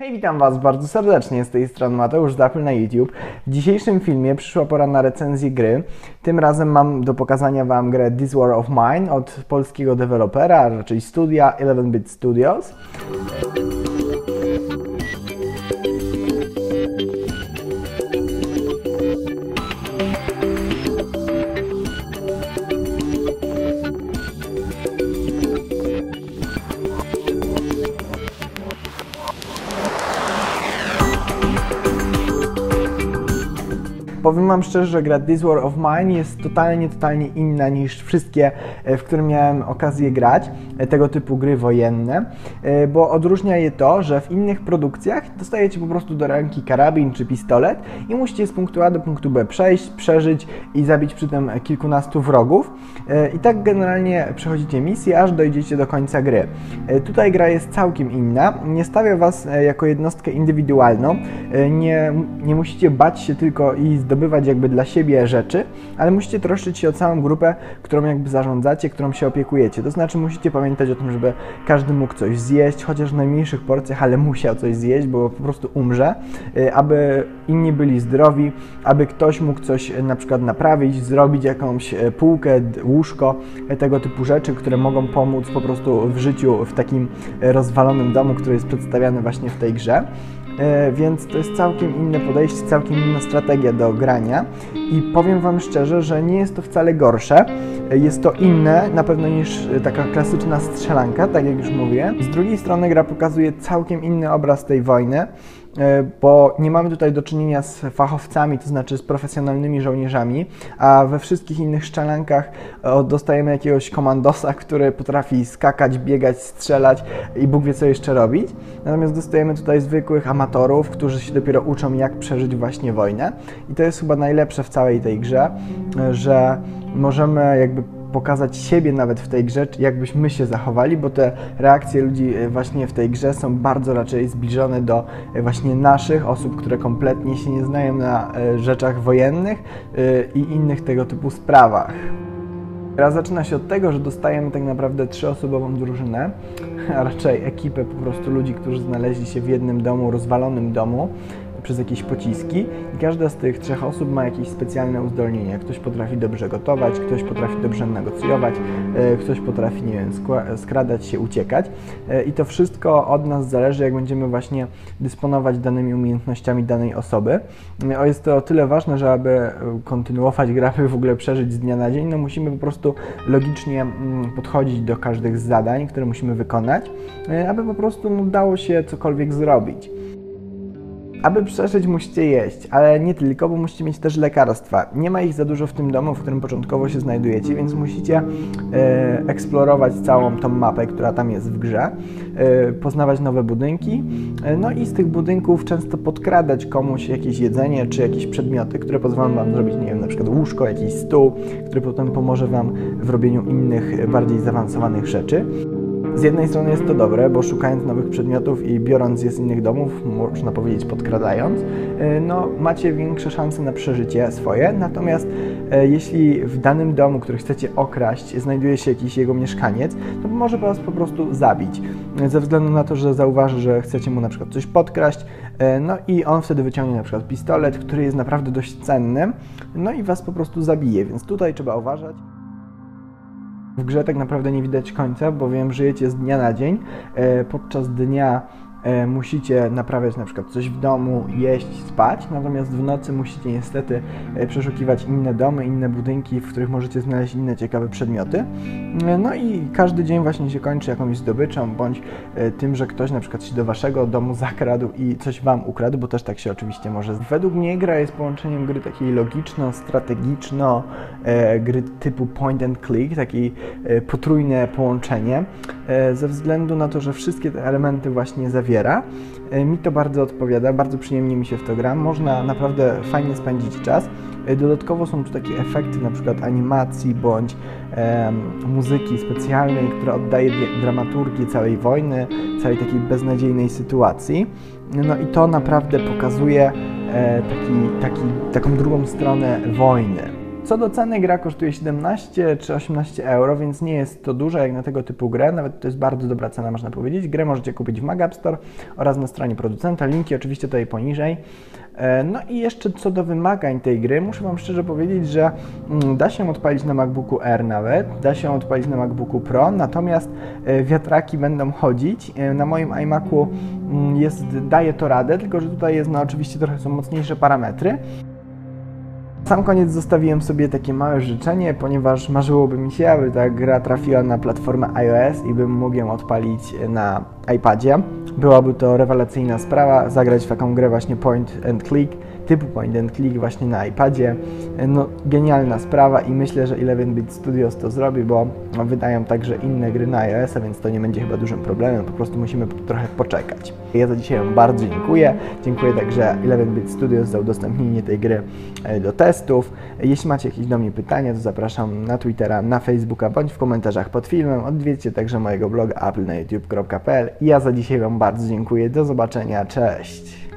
Hej, witam Was bardzo serdecznie, z tej strony Mateusz z Apple na YouTube. W dzisiejszym filmie przyszła pora na recenzję gry. Tym razem mam do pokazania Wam grę This War of Mine od polskiego dewelopera, raczej studia 11-bit Studios. Powiem Wam szczerze, że gra This War of Mine jest totalnie, totalnie inna niż wszystkie, e, w które miałem okazję grać, e, tego typu gry wojenne, e, bo odróżnia je to, że w innych produkcjach dostajecie po prostu do ręki karabin czy pistolet i musicie z punktu A do punktu B przejść, przeżyć i zabić przy tym kilkunastu wrogów. I tak generalnie przechodzicie misję, aż dojdziecie do końca gry. Tutaj gra jest całkiem inna, nie stawia Was jako jednostkę indywidualną, nie, nie musicie bać się tylko i zdobywać jakby dla siebie rzeczy, ale musicie troszczyć się o całą grupę, którą jakby zarządzacie, którą się opiekujecie. To znaczy musicie pamiętać o tym, żeby każdy mógł coś zjeść, chociaż w najmniejszych porcjach, ale musiał coś zjeść, bo po prostu umrze, y, aby inni byli zdrowi, aby ktoś mógł coś y, na przykład naprawić, zrobić jakąś y, półkę, łóżko, tego typu rzeczy, które mogą pomóc po prostu w życiu w takim rozwalonym domu, który jest przedstawiany właśnie w tej grze. E, więc to jest całkiem inne podejście, całkiem inna strategia do grania i powiem Wam szczerze, że nie jest to wcale gorsze. E, jest to inne na pewno niż e, taka klasyczna strzelanka, tak jak już mówię. Z drugiej strony gra pokazuje całkiem inny obraz tej wojny. E, bo nie mamy tutaj do czynienia z fachowcami, to znaczy z profesjonalnymi żołnierzami, a we wszystkich innych szczelankach e, dostajemy jakiegoś komandosa, który potrafi skakać, biegać, strzelać i Bóg wie co jeszcze robić. Natomiast dostajemy tutaj zwykłych amatorów, którzy się dopiero uczą jak przeżyć właśnie wojnę. I to jest chyba najlepsze w całej tej grze, e, że możemy jakby pokazać siebie nawet w tej grze, jakbyśmy się zachowali, bo te reakcje ludzi e, właśnie w tej grze są bardzo raczej zbliżone do e, właśnie naszych osób, które kompletnie się nie znają na e, rzeczach wojennych i innych tego typu sprawach. Gra zaczyna się od tego, że dostajemy tak naprawdę trzyosobową drużynę, a raczej ekipę po prostu ludzi, którzy znaleźli się w jednym domu, rozwalonym domu przez jakieś pociski i każda z tych trzech osób ma jakieś specjalne uzdolnienie. Ktoś potrafi dobrze gotować, ktoś potrafi dobrze negocjować, e, ktoś potrafi, nie wiem, skradać się, uciekać e, i to wszystko od nas zależy, jak będziemy właśnie dysponować danymi umiejętnościami danej osoby. O, jest to o tyle ważne, że aby e, kontynuować grę, w ogóle przeżyć z dnia na dzień, no musimy po prostu logicznie mm, podchodzić do każdych zadań, które musimy wykonać, aby po prostu no, dało się cokolwiek zrobić. Aby przeżyć, musicie jeść, ale nie tylko, bo musicie mieć też lekarstwa. Nie ma ich za dużo w tym domu, w którym początkowo się znajdujecie, więc musicie e, eksplorować całą tą mapę, która tam jest w grze, e, poznawać nowe budynki, e, no i z tych budynków często podkradać komuś jakieś jedzenie czy jakieś przedmioty, które pozwolą Wam zrobić, nie wiem, na przykład łóżko, jakiś stół, który potem pomoże Wam w robieniu innych, bardziej zaawansowanych rzeczy. Z jednej strony jest to dobre, bo szukając nowych przedmiotów i biorąc je z innych domów, można powiedzieć podkradając, e, no macie większe szanse na przeżycie swoje. Natomiast e, jeśli w danym domu, który chcecie okraść, znajduje się jakiś jego mieszkaniec, to może was po prostu zabić. Ze względu na to, że zauważy, że chcecie mu na przykład coś podkraść, e, no i on wtedy wyciągnie na przykład pistolet, który jest naprawdę dość cenny, no i was po prostu zabije, więc tutaj trzeba uważać. W grze tak naprawdę nie widać końca, bowiem żyjecie z dnia na dzień. E, podczas dnia musicie naprawiać na przykład coś w domu, jeść, spać, natomiast w nocy musicie niestety e, przeszukiwać inne domy, inne budynki, w których możecie znaleźć inne ciekawe przedmioty. E, no i każdy dzień właśnie się kończy jakąś zdobyczą, bądź tym, że ktoś na przykład się do waszego domu zakradł i coś wam ukradł, bo też tak się oczywiście może. Według mnie gra jest połączeniem gry takiej logiczno-strategiczno, gry typu point and click, takie potrójne połączenie, ze względu na to, że wszystkie te elementy właśnie zawierają E, mi to bardzo odpowiada, bardzo przyjemnie mi się w to gra. Można naprawdę fajnie spędzić czas. E, dodatkowo są tu takie efekty, na przykład animacji bądź e, muzyki specjalnej, która oddaje dramaturgię całej wojny, całej takiej beznadziejnej sytuacji. No i to naprawdę pokazuje e, taki, taki, taką drugą stronę wojny. Co do ceny, gra kosztuje 17 czy 18 euro, więc nie jest to dużo jak na tego typu grę, nawet to jest bardzo dobra cena, można powiedzieć. Grę możecie kupić w Magap Store oraz na stronie producenta, linki oczywiście tutaj poniżej. E, no i jeszcze co do wymagań tej gry, muszę Wam szczerze powiedzieć, że mm, da się odpalić na MacBooku Air nawet, da się odpalić na MacBooku Pro, natomiast e, wiatraki będą chodzić. E, na moim iMacu mm, jest, daje to radę, tylko że tutaj jest, no oczywiście trochę są mocniejsze parametry. Sam koniec zostawiłem sobie takie małe życzenie, ponieważ marzyłoby mi się, aby ta gra trafiła na platformę iOS i bym mógł ją odpalić na iPadzie. Byłaby to rewelacyjna sprawa, zagrać w taką grę właśnie point and click, typu point and click właśnie na iPadzie. No, genialna sprawa i myślę, że 11-bit Studios to zrobi, bo wydają także inne gry na iOS, a więc to nie będzie chyba dużym problemem, po prostu musimy trochę poczekać. Ja za dzisiaj bardzo dziękuję. Dziękuję także 11-bit Studios za udostępnienie tej gry e, do testów. Jeśli macie jakieś do mnie pytania, to zapraszam na Twittera, na Facebooka bądź w komentarzach pod filmem. Odwiedźcie także mojego bloga Ja za dzisiaj Wam bardzo dziękuję. Do zobaczenia. Cześć!